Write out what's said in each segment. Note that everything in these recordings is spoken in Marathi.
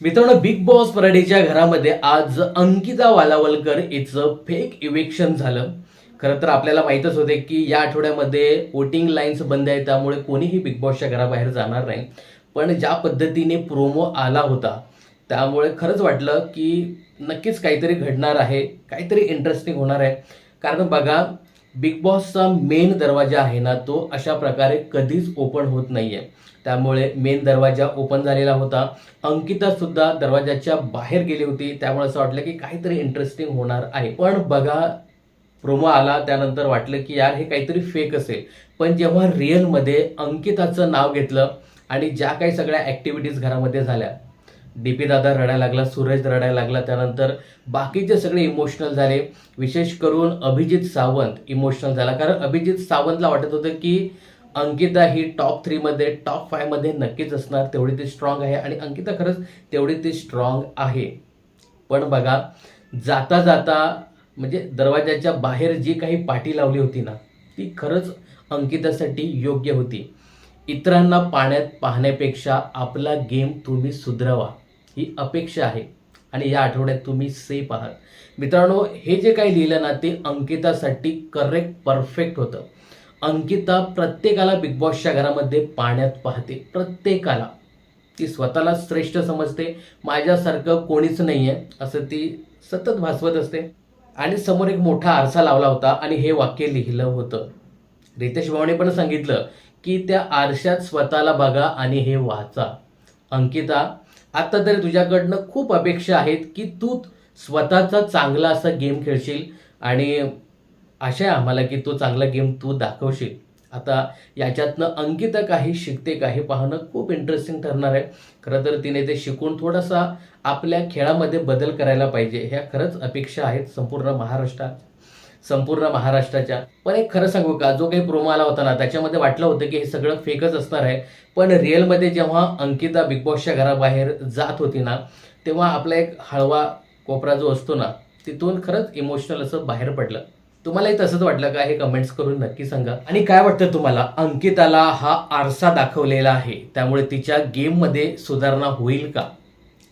मित्रांनो बिग बॉस पराडीच्या घरामध्ये आज अंकिता वालावलकर हिचं फेक इव्हेक्शन झालं. खरं तर आपल्याला माहीतच होते की या आठवड्यामध्ये वोटिंग लाईन्स बंद आहे त्यामुळे कोणीही बिग बॉसच्या घराबाहेर जाणार नाही. पण ज्या पद्धतीने प्रोमो आला होता त्यामुळे खरंच वाटलं की नक्कीच काहीतरी घडणार आहे काहीतरी इंटरेस्टिंग होणार आहे. कारण बघा बिग बॉसचा मेन दरवाजा आहे ना तो अशा प्रकारे कधीच ओपन होत नाहीये. त्यामुळे मेन दरवाजा ओपन झालेला होता. अंकिता सुद्धा दरवाजाच्या बाहेर गेली होती. त्यामुळे असं वाटलं की काहीतरी इंटरेस्टिंग होणार आहे. पण बघा प्रोमो आला त्यानंतर वाटलं की यार हे काहीतरी फेक असेल. पण जेव्हा रिअलमध्ये अंकिताचं नाव घेतलं आणि ज्या काही सगळ्या ॲक्टिव्हिटीज घरामध्ये झाल्या डी पी दादा रडायला लागला सूरज रडायला लागला त्यानंतर बाकीचे सगळे इमोशनल झाले. विशेष करून अभिजित सावंत इमोशनल झाला. कारण अभिजित सावंतला वाटत होतं की अंकिता ही टॉप थ्रीमध्ये टॉप फायमध्ये नक्कीच असणार तेवढी ती स्ट्रॉंग आहे. आणि अंकिता खरंच तेवढी ती स्ट्रॉंग आहे. पण बघा जाता जाता म्हणजे दरवाजाच्या बाहेर जी काही पाठी लावली होती ना ती खरंच अंकितासाठी योग्य होती. इतरांना पाण्यात पाहण्यापेक्षा आपला गेम तुम्ही सुधरवा ही अपेक्षा आहे आणि या आठवड्यात तुम्ही सेफ आहात. मित्रांनो हे जे काही लिहिलं ना ते अंकितासाठी करेक्ट परफेक्ट होतं. अंकिता प्रत्येकाला बिग बॉसच्या घरामध्ये पाण्यात पाहते. प्रत्येकाला. ती स्वतःला श्रेष्ठ समजते. माझ्यासारखं कोणीच नाही आहे असं ती सतत भासवत असते. आणि समोर एक मोठा आरसा लावला होता आणि हे वाक्य लिहिलं होतं. रितेश भावने पण सांगितलं की त्या आरशात स्वतःला बघा आणि हे वाचा. अंकिता आता तरी तुझ्याकडनं खूप अपेक्षा आहेत की तू स्वतःचा चांगला असा गेम खेळशील आणि आशा आहे आम्हाला की तो चांगला गेम तू दाखवशील. आता याच्यातनं अंकिता काही शिकते काही पाहणं खूप इंटरेस्टिंग ठरणार आहे. खरं तर तिने ते शिकून थोडासा आपल्या खेळामध्ये बदल करायला पाहिजे. ह्या खरंच अपेक्षा आहेत संपूर्ण महाराष्ट्रात. संपूर्ण महाराष्ट्राच्या. पण एक खरं सांगू का जो काही प्रोमो आला होता ना त्याच्यामध्ये वाटलं होतं की हे सगळं फेकच असणार आहे. पण रिअलमध्ये जेव्हा अंकिता बिग बॉसच्या घराबाहेर जात होती ना तेव्हा आपला एक हळवा कोपरा जो असतो ना तिथून खरंच इमोशनल असं बाहेर पडलं. तुम्हालाही तसंच वाटलं का? हे कमेंट्स करून नक्की सांगा. आणि काय वाटतं तुम्हाला? अंकिताला हा आरसा दाखवलेला आहे. त्यामुळे तिच्या गेममध्ये सुधारणा होईल का?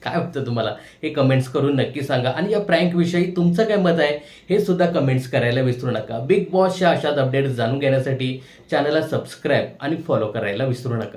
काय वाटतं तुम्हाला? हे कमेंट्स करून नक्की सांगा. आणि या प्रँकविषयी तुमचं काय मत आहे हे सुद्धा कमेंट्स करायला विसरू नका. बिग बॉसच्या अशाच अपडेट्स जाणून घेण्यासाठी चॅनलला सबस्क्राईब आणि फॉलो करायला विसरू नका.